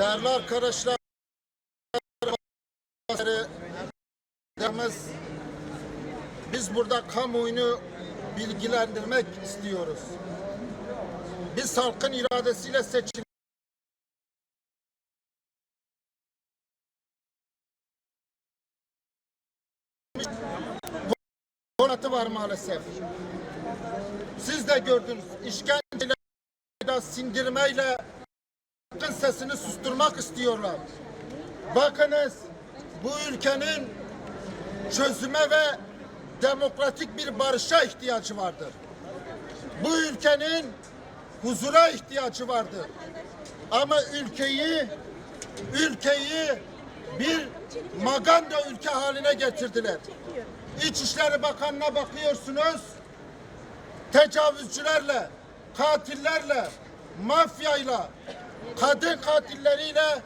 Değerli arkadaşlar, biz burada kamuoyunu bilgilendirmek istiyoruz. Biz halkın iradesiyle seçilmiş Konatı var maalesef. Siz de gördünüz. İşkenceyle, sindirmeyle halkın sesini susturmak istiyorlar. Bakınız bu ülkenin çözüme ve demokratik bir barışa ihtiyacı vardır. Bu ülkenin huzura ihtiyacı vardır. Ama ülkeyi ülkeyi bir maganda ülke haline getirdiler. İçişleri Bakanı'na bakıyorsunuz. Tecavüzcülerle, katillerle, mafyayla, kadın katilleriyle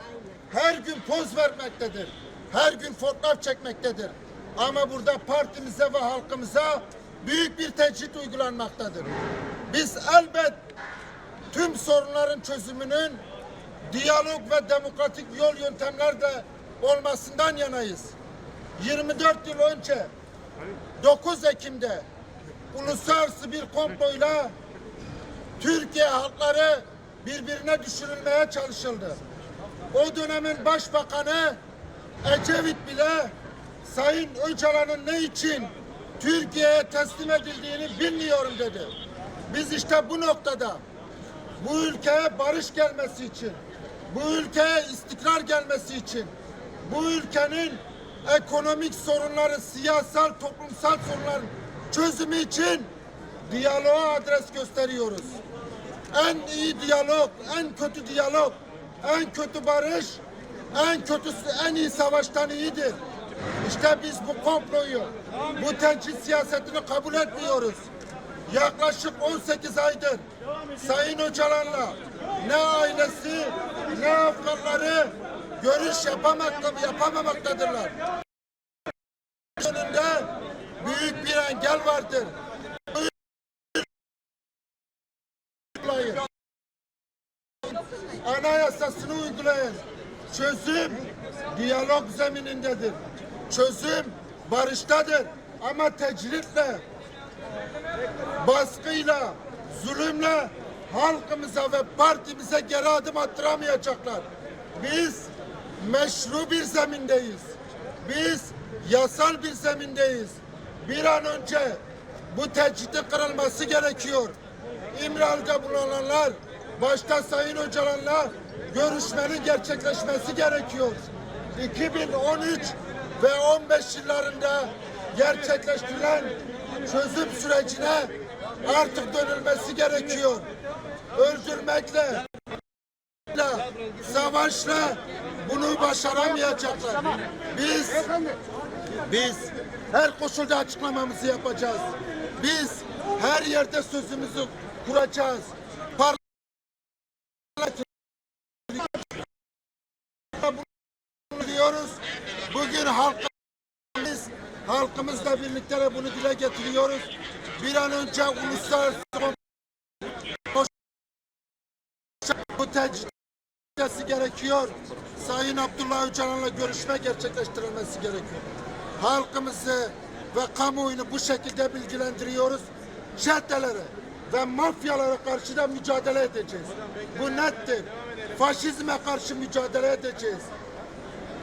her gün poz vermektedir. Her gün fotoğraf çekmektedir. Ama burada partimize ve halkımıza büyük bir tecrit uygulanmaktadır. Biz elbet tüm sorunların çözümünün diyalog ve demokratik yol yöntemlerde olmasından yanayız. 24 yıl önce 9 Ekim'de uluslararası bir komployla Türkiye halkları birbirine düşürülmeye çalışıldı. O dönemin başbakanı Ecevit bile Sayın Öcalan'ın ne için Türkiye'ye teslim edildiğini bilmiyorum dedi. Biz işte bu noktada bu ülkeye barış gelmesi için, bu ülkeye istikrar gelmesi için, bu ülkenin ekonomik sorunları, siyasal, toplumsal sorunların çözümü için diyaloğa adres gösteriyoruz. En iyi diyalog, en kötü diyalog, en kötü barış, en kötüsü, en iyi savaştan iyidir. İşte biz bu komployu, bu tencit siyasetini kabul etmiyoruz. Yaklaşık 18 aydır Sayın Öcalan'la ne ailesi ne Afganları görüş yapamakta, yapamamaktadırlar. Önünde büyük bir engel vardır. Anayasasını uygulayın. Çözüm diyalog zeminindedir. Çözüm barıştadır. Ama tecritle, baskıyla, zulümle halkımıza ve partimize geri adım attıramayacaklar. Biz meşru bir zemindeyiz. Biz yasal bir zemindeyiz. Bir an önce bu tecritin kırılması gerekiyor. İmralı'da bulunanlar, başta Sayın Öcalan'la görüşmenin gerçekleşmesi gerekiyor. 2013 ve 15 yıllarında gerçekleştirilen çözüm sürecine artık dönülmesi gerekiyor. Öldürmekle, savaşla bunu başaramayacaklar. Biz biz her koşulda açıklamamızı yapacağız. Biz her yerde sözümüzü kuracağız. Bugün halkımız halkımızla birlikte de bunu dile getiriyoruz. Bir an önce uluslararası bu tecrübesi gerekiyor. Sayın Abdullah Öcalan'la görüşme gerçekleştirilmesi gerekiyor. Halkımızı ve kamuoyunu bu şekilde bilgilendiriyoruz. Çetelere ve mafyalara karşı da mücadele edeceğiz. Bu nettir. Faşizme karşı mücadele edeceğiz.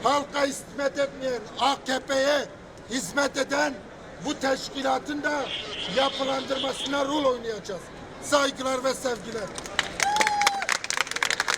Halka hizmet etmeyen, AKP'ye hizmet eden bu teşkilatın da yapılandırmasına rol oynayacağız. Saygılar ve sevgiler.